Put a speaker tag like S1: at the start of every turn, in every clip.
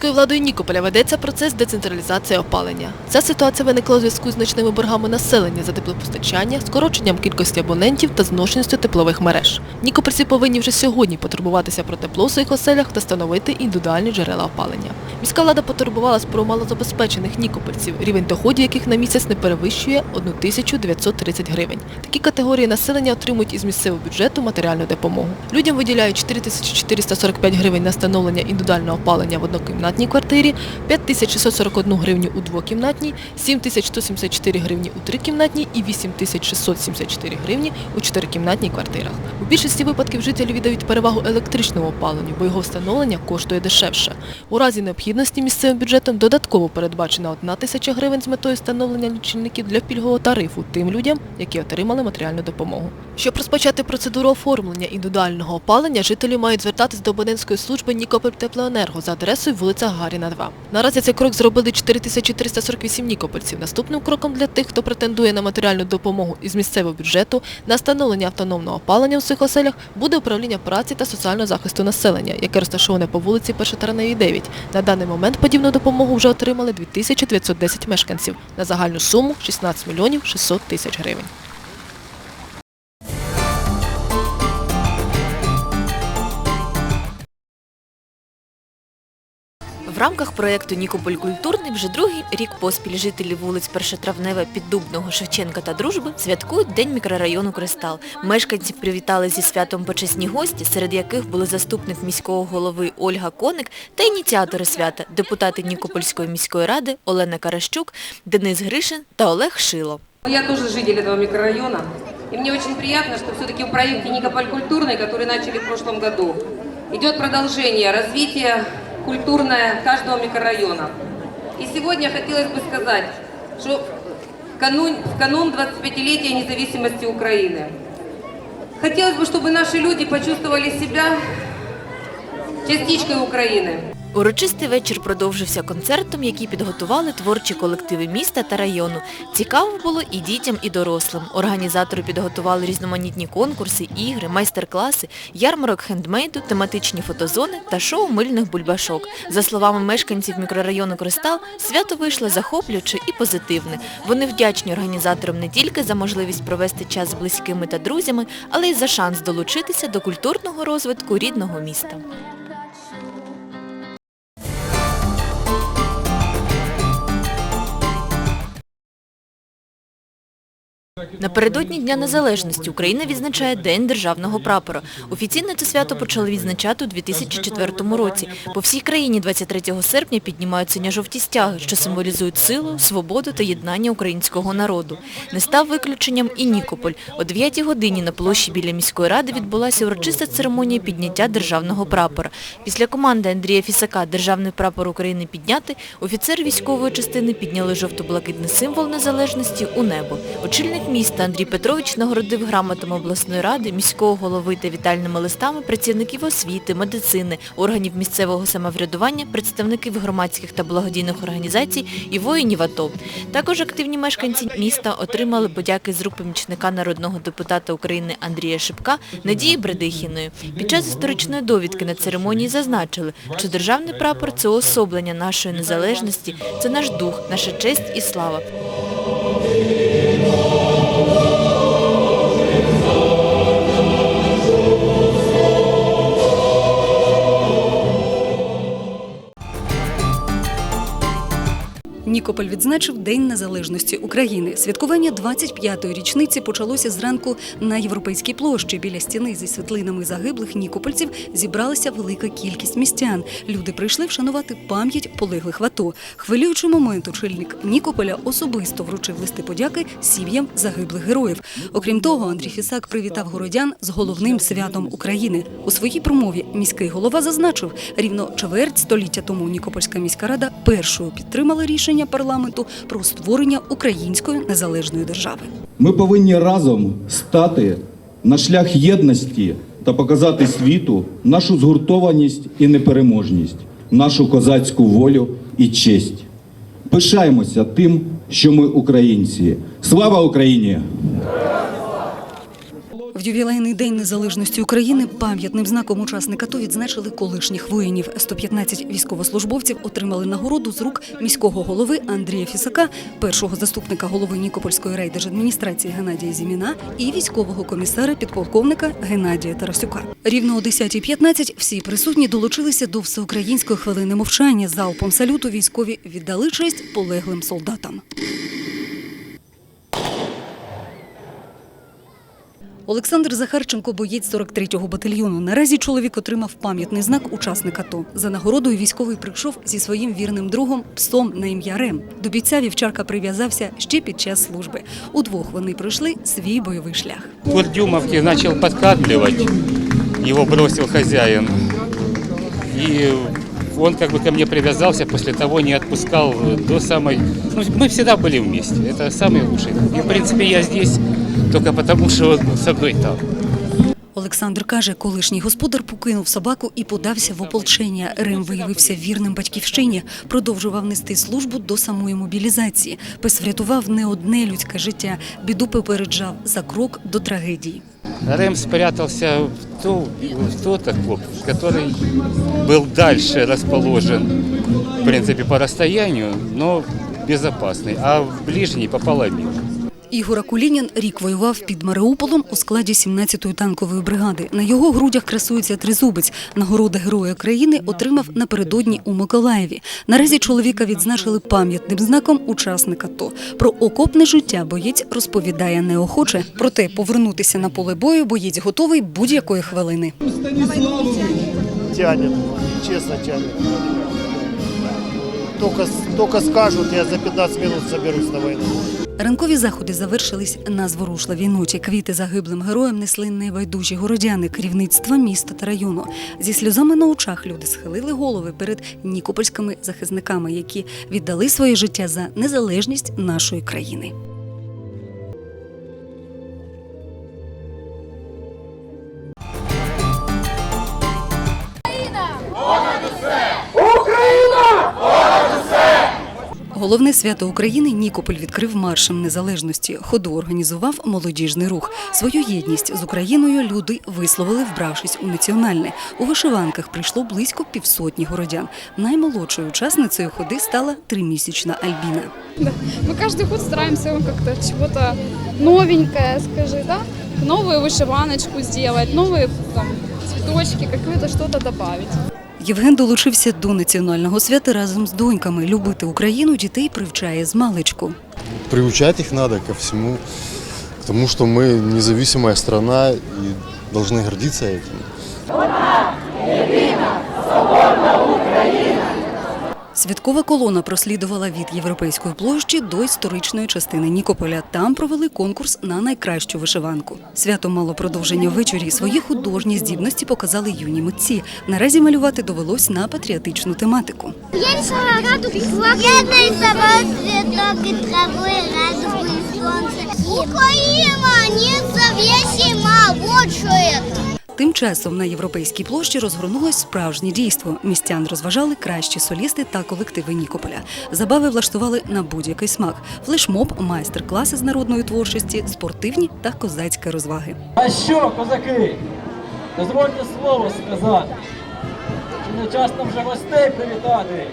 S1: Міською владою Нікополя ведеться процес децентралізації опалення. Ця ситуація виникла у зв'язку з значними боргами населення за теплопостачання, скороченням кількості абонентів та зношеністю теплових мереж. Нікопольці повинні вже сьогодні потурбуватися про тепло в своїх оселях та встановити індивідуальні джерела опалення. Міська влада потурбувалась про малозабезпечених нікопольців, рівень доходів яких на місяць не перевищує 1930 гривень. Такі категорії населення отримують із місцевого бюджету матеріальну допомогу. Людям виділяють 4445 гривень на встановлення індивідуального опалення в однокімнатній квартирі, 5641 гривню у двокімнатній, 7174 гривні у трикімнатній і 8674 гривні у чотирикімнатній квартирах. У більшості випадків жителі віддають перевагу електричному опаленню, бо його встановлення коштує дешевше. У разі необхідності місцевим бюджетом додатково передбачена 1 тисяча гривень з метою встановлення лічильників для пільгового тарифу тим людям, які отримали матеріальну допомогу. Щоб розпочати процедуру оформлення індивідуального опалення, жителі мають звертатись до абонентської служби Нікополь Теплоенерго за адресою вулиця Гаріна, 2. Наразі цей крок зробили 4348 нікопольців. Наступним кроком для тих, хто претендує на матеріальну допомогу із місцевого бюджету на встановлення автономного опалення у своїх оселях буде управління праці та соціального захисту населення, яке розташоване по вулиці Першотравневій 9. На даний момент подібну допомогу вже отримали 2910 мешканців на загальну суму 16 мільйонів 600 тисяч гривень.
S2: В рамках проєкту Нікополь культурний вже другий рік поспіль жителі вулиць Першотравневе, Піддубного, Шевченка та Дружби святкують День мікрорайону Кристал. Мешканців привітали зі святом почесні гості, серед яких були заступник міського голови Ольга Коник та ініціатори свята, депутати Нікопольської міської ради Олена Каращук, Денис Гришин та Олег Шило.
S3: Я тоже житель этого микрорайона. И мне очень приятно, что все-таки в проекте Никополь культурный, который начали в прошлом году, идет продолжение развития культурное каждого микрорайона. И сегодня хотелось бы сказать, что в канун, в канун 25-летия независимости Украины хотелось бы, чтобы наши люди почувствовали себя частичкой Украины.
S2: Урочистий вечір продовжився концертом, який підготували творчі колективи міста та району. Цікаво було і дітям, і дорослим. Організатори підготували різноманітні конкурси, ігри, майстер-класи, ярмарок хендмейду, тематичні фотозони та шоу мильних бульбашок. За словами мешканців мікрорайону Кристал, свято вийшло захоплююче і позитивне. Вони вдячні організаторам не тільки за можливість провести час з близькими та друзями, але й за шанс долучитися до культурного розвитку рідного міста. Напередодні Дня Незалежності Україна відзначає День державного прапора. Офіційно це свято почали відзначати у 2004 році. По всій країні 23 серпня піднімають синьо-жовті стяги, що символізують силу, свободу та єднання українського народу. Не став виключенням і Нікополь. О 9 годині на площі біля міської ради відбулася урочиста церемонія підняття державного прапора. Після команди Андрія Фісака державний прапор України підняти, офіцери військової частини підняли жовто-блакитний символ незалежності у небо. Очільник міста Андрій Петрович нагородив грамотами обласної ради, міського голови та вітальними листами працівників освіти, медицини, органів місцевого самоврядування, представників громадських та благодійних організацій і воїнів АТО. Також активні мешканці міста отримали подяки з рук помічника народного депутата України Андрія Шипка Надії Бредихіної. Під час історичної довідки на церемонії зазначили, що державний прапор – це уособлення нашої незалежності, це наш дух, наша честь і слава.
S4: Нікополь відзначив День Незалежності України. Святкування 25-ї річниці почалося зранку на європейській площі. Біля стіни зі світлинами загиблих нікопольців зібралася велика кількість містян. Люди прийшли вшанувати пам'ять полеглих в АТО. Хвилюючий момент очільник Нікополя особисто вручив листи подяки сім'ям загиблих героїв. Окрім того, Андрій Фісак привітав городян з головним святом України. У своїй промові міський голова зазначив, рівно чверть століття тому Нікопольська міська рада першою підтримала рішення парламенту про створення української незалежної держави.
S5: Ми повинні разом стати на шлях єдності та показати світу нашу згуртованість і непереможність, нашу козацьку волю і честь. Пишаємося тим, що ми українці. Слава Україні!
S4: В ювілейний день незалежності України пам'ятним знаком учасника АТО відзначили колишніх воїнів. 115 військовослужбовців отримали нагороду з рук міського голови Андрія Фісака, першого заступника голови Нікопольської райдержадміністрації Геннадія Зіміна і військового комісара підполковника Геннадія Тарасюка. Рівно о 10.15 всі присутні долучилися до всеукраїнської хвилини мовчання. Залпом салюту військові віддали честь полеглим солдатам. Олександр Захарченко, боєць 43-го батальйону. Наразі чоловік отримав пам'ятний знак учасника АТО. За нагородою військовий прийшов зі своїм вірним другом псом на ім'я Рем. До бійця вівчарка прив'язався ще під час служби. Удвох вони пройшли свій бойовий шлях.
S6: Курдюмовки начал подкармливать, его бросил хозяин. И он как бы ко мне привязался, после того не отпускал до самой... Ну, мы всегда были вместе, это самый лучший. И, в принципе, я здесь только потому, что он со мной там.
S4: Олександр каже, колишній господар покинув собаку і подався в ополчення. Рем виявився вірним батьківщині, продовжував нести службу до самої мобілізації. Пес врятував не одне людське життя. Біду попереджав за крок до трагедії.
S6: Рэм спрятался в, ту, в тот окоп, который был дальше расположен, в принципе, по расстоянию, но безопасный, а в ближний попало мимо.
S4: Ігор Акулінін рік воював під Маріуполем у складі 17-ї танкової бригади. На його грудях красується тризубець. Нагорода Героя країни отримав напередодні у Миколаєві. Наразі чоловіка відзначили пам'ятним знаком учасника АТО. Про окопне життя боєць розповідає неохоче. Проте повернутися на поле бою боєць готовий будь-якої хвилини.
S7: тянет, честно тянет. Только, только я за 15 минут соберусь на войну.
S4: Ранкові заходи завершились на зворушливій ночі. Квіти загиблим героям несли небайдужі городяни, керівництва міста та району. Зі сльозами на очах люди схилили голови перед нікопольськими захисниками, які віддали своє життя за незалежність нашої країни. Головне свято України Нікополь відкрив маршем незалежності. Ходу організував молодіжний рух. Свою єдність з Україною люди висловили, вбравшись у національне. У вишиванках прийшло близько півсотні городян. Наймолодшою учасницею ходи стала тримісячна Альбіна.
S8: Мы каждый год стараемся как-то чего-то новенькое, скажи, да? Новую вышиваночку сделать, новые там цветочки, какое-то что-то добавить.
S4: Євген долучився до національного свята разом з доньками. Любити Україну дітей привчає з маличку.
S9: приучать их надо ко всему, к тому, что мы независимая страна и должны гордиться этим.
S4: Святкова колона прослідувала від європейської площі до історичної частини Нікополя. Там провели конкурс на найкращу вишиванку. Свято мало продовження ввечері. Свої художні здібності показали юні митці. Наразі малювати довелось на патріотичну тематику.
S10: Я рисовала радугу флаг. Я нарисовала цветок и травы, радугу и солнце. Украина независима, вот что это.
S4: Тим часом на європейській площі розгорнулось справжнє дійство. Містян розважали кращі солісти та колективи Нікополя. Забави влаштували на будь-який смак: флешмоб, майстер-класи з народної творчості, спортивні та козацькі розваги.
S11: А що, козаки? Дозвольте слово сказати. Чи не час нам вже гостей привітати?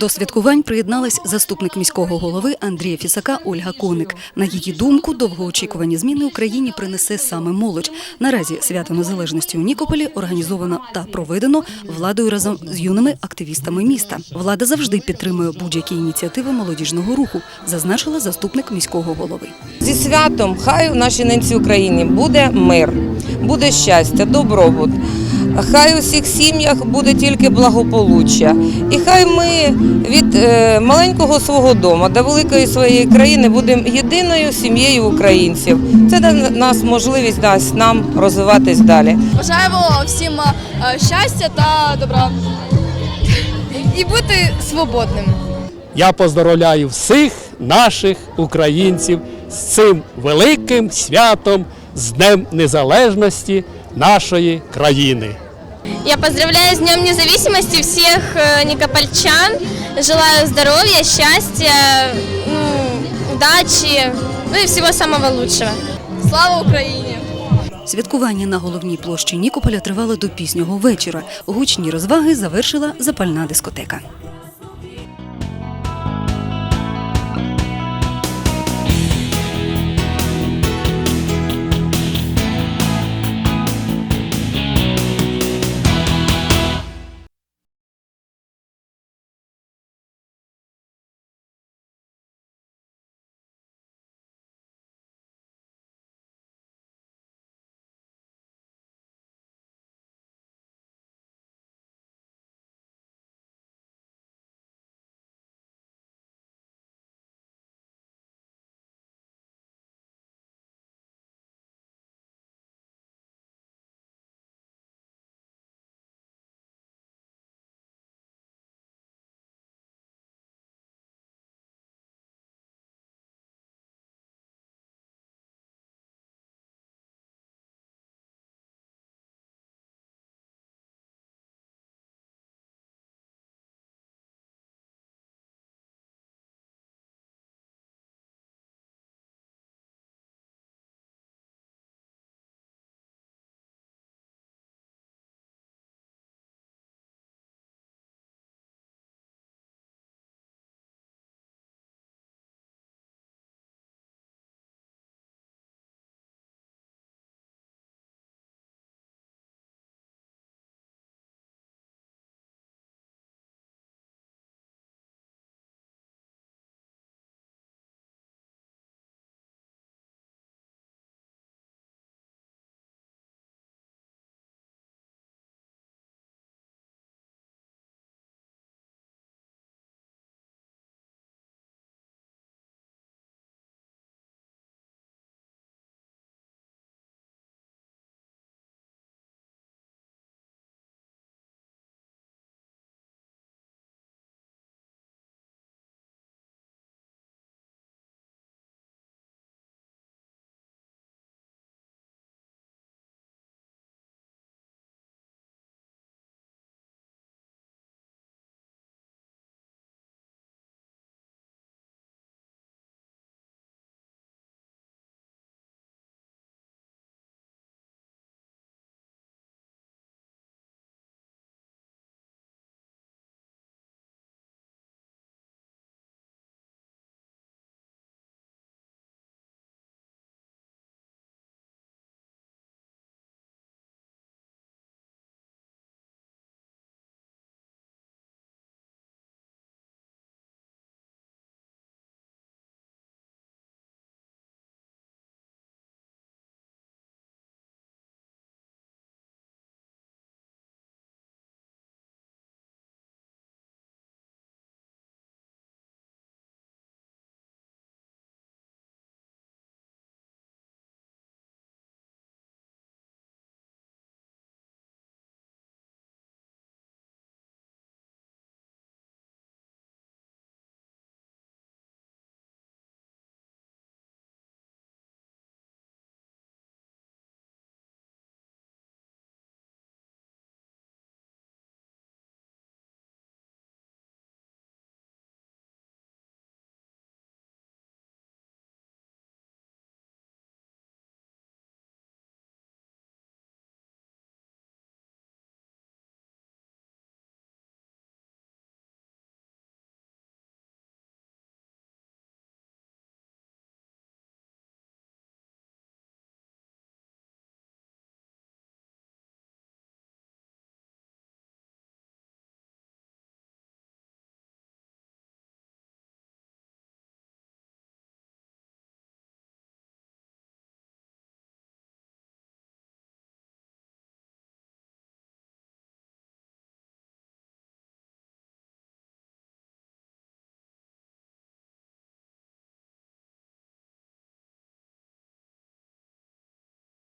S4: До святкувань приєдналась заступник міського голови Андрія Фісака Ольга Коник. На її думку, довгоочікувані зміни Україні принесе саме молодь. Наразі свято незалежності у Нікополі організовано та проведено владою разом з юними активістами міста. Влада завжди підтримує будь-які ініціативи молодіжного руху, зазначила заступник міського голови.
S3: Зі святом хай у нашій ненці Україні буде мир, буде щастя, добробут. Хай у всіх сім'ях буде тільки благополуччя. І хай ми від е, маленького свого дому до великої своєї країни будемо єдиною сім'єю українців. Це да- нас можливість дасть нам розвиватись далі.
S8: Бажаємо всім е, щастя та добра. І бути свободним.
S11: Я поздоровляю всіх наших українців з цим великим святом, з Днем Незалежності нашої країни.
S10: Я поздравляю с Днем Независимости всех э, никопольчан. Желаю здоровья, счастья, удачи, ну и всего самого лучшего.
S8: Слава Україні!
S4: Святкування на головній площі Нікополя тривало до пізнього вечора. Гучні розваги завершила запальна дискотека.